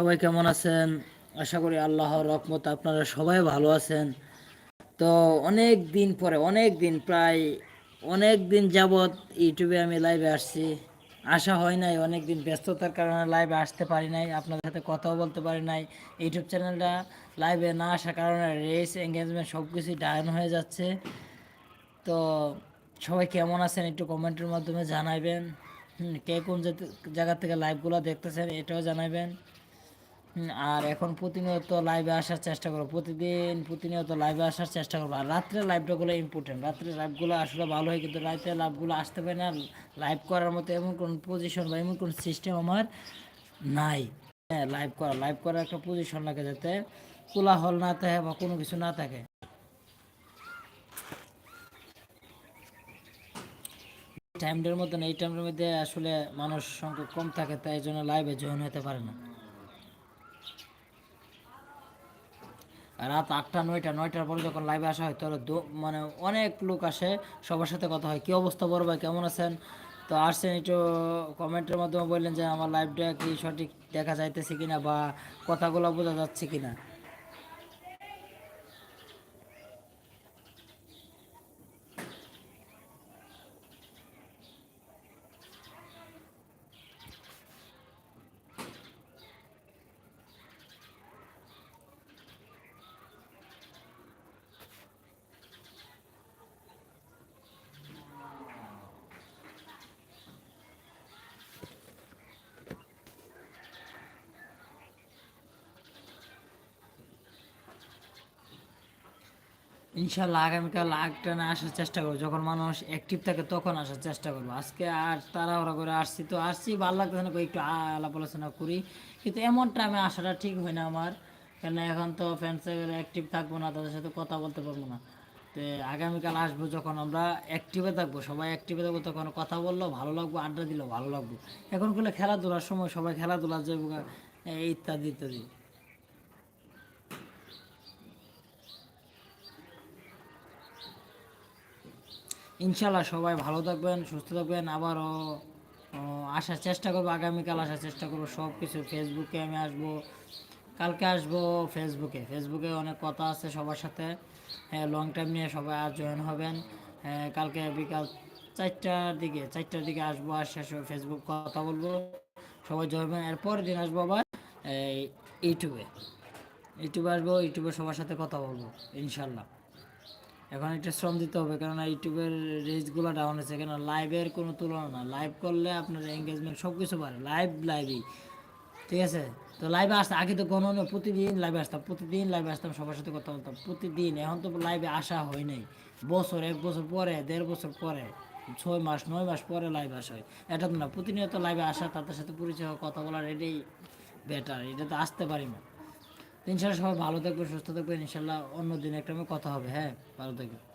সবাই কেমন আছেন? আশা করি আল্লাহর রকমত আপনারা সবাই ভালো আছেন। তো অনেক দিন পরে, অনেক দিন, প্রায় অনেক দিন যাবৎ ইউটিউবে আমি লাইভে আসছি। আসা হয় নাই, অনেক দিন ব্যস্ততার কারণে লাইভে আসতে পারি নাই, আপনাদের সাথে কথাও বলতে পারি নাই। ইউটিউব চ্যানেলটা লাইভে না আসার কারণে রেস এঙ্গেজমেন্ট সব কিছুই ডায়ন হয়ে যাচ্ছে। তো সবাই কেমন আছেন একটু কমেন্টের মাধ্যমে জানাবেন কে কোন জায়গা থেকে লাইভগুলো দেখতেছেন এটাও জানাবেন আর এখন প্রতিনিয়ত লাইভে আসার চেষ্টা করব প্রতিদিন প্রতিনিয়ত লাইভে আসার চেষ্টা করব আর রাত্রে লাইভটাগুলো ইম্পর্টেন্ট রাত্রে লাইভগুলো আসলে ভালো হয়, কিন্তু রাত্রে লাইভগুলো আসতে পারে না। লাইভ করার মতো এমন কোন পজিশন বা এমন কোন সিস্টেম আমার নাই। হ্যাঁ লাইভ করা। লাইভ করার একটা পজিশন লাগে যাতে কোলাহল না থাকে বা কোনো কিছু না থাকে। টাইমটার মতন এই টাইমের মধ্যে আসলে মানুষ সংখ্যা কম থাকে, তাই জন্য লাইভে জয়েন হতে পারে না। রাত আটটা, নয়টা, নয়টার পরে যখন লাইভে আসা হয় তাহলে মানে অনেক লোক আসে, সবার সাথে কথা হয়, কী অবস্থা বড় ভাই, কেমন আছেন? তো আসছেন একটু কমেন্টের মাধ্যমে বললেন যে, আমার লাইভটা কি সঠিক দেখা যাইতেছে কিনা বা কথাগুলো বোঝা যাচ্ছে কিনা? ইনশাল্লাহ আগামীকাল আগটা না আসার চেষ্টা করব। যখন মানুষ অ্যাক্টিভ থাকে তখন আসার চেষ্টা করব। আজকে আর তাড়াহুড়া করে আসছি তো আসছি, ভালো লাগতেছে না একটু আলাপ আলোচনা করি। কিন্তু এমন টাইমে আসাটা ঠিক হয় না আমার। কেন এখন তো ফ্রেন্ডসের অ্যাক্টিভ থাকব না, তাদের সাথে কথা বলতে পারব না। তো আগামীকাল আসব যখন আমরা অ্যাক্টিভে থাকব, সবাই অ্যাক্টিভে থাকব, তখন কথা বলল, ভালো লাগবো, আড্ডা দিলেও ভালো লাগবো। এখনগুলো খেলাধুলার সময় সবাই খেলাধুলা যাব ইত্যাদি ইত্যাদি। ইনশাল্লাহ সবাই ভালো থাকবেন সুস্থ থাকবেন। আবারও আসার চেষ্টা করব আগামীকাল আসার চেষ্টা করব। সব কিছু ফেসবুকে আমি আসব কালকে আসব ফেসবুকে ফেসবুকে অনেক কথা আছে সবার সাথে। হ্যাঁ লং টাইম নিয়ে সবাই আর জয়েন হবেন। হ্যাঁ, কালকে বিকাল চারটার দিকে চারটার দিকে আসব আর শেষ ফেসবুক কথা বলব। সবাই জয়েন হবেন। এরপরের দিন আসব আবার ইউটিউবে ইউটিউবে আসব ইউটিউবে সবার সাথে কথা বলব ইনশাল্লাহ এখন একটা শ্রম দিতে হবে, কেননা ইউটিউবের রেঞ্জগুলো ডাউন আছে কেন লাইভের কোনো তুলনা না। লাইভ করলে আপনার এঙ্গেজমেন্ট সব কিছু বাড়ে। লাইভ লাইভই ঠিক আছে? তো লাইভে আসতাম আগে তো কোনো গণন প্রতিদিন লাইভে আসতাম। প্রতিদিন লাইভে আসতাম, সবার সাথে কথা বলতাম। প্রতিদিন। এখন তো লাইভে আসা হয় নাই। বছর, এক বছর পরে, দেড় বছর পরে, ছয় মাস, নয় মাস পরে লাইভে আসা হয়। এটা তো না, প্রতিনিয়ত লাইভে আসা, তাদের সাথে পরিচয় কথা বলার এটাই বেটার এটা তো আসতে পারি না। ইনশাল্লাহ সবাই ভালো থাকবে সুস্থ থাকবে ইনশাল্লাহ অন্য দিন একটা কথা হবে হ্যাঁ? ভালো থাকবে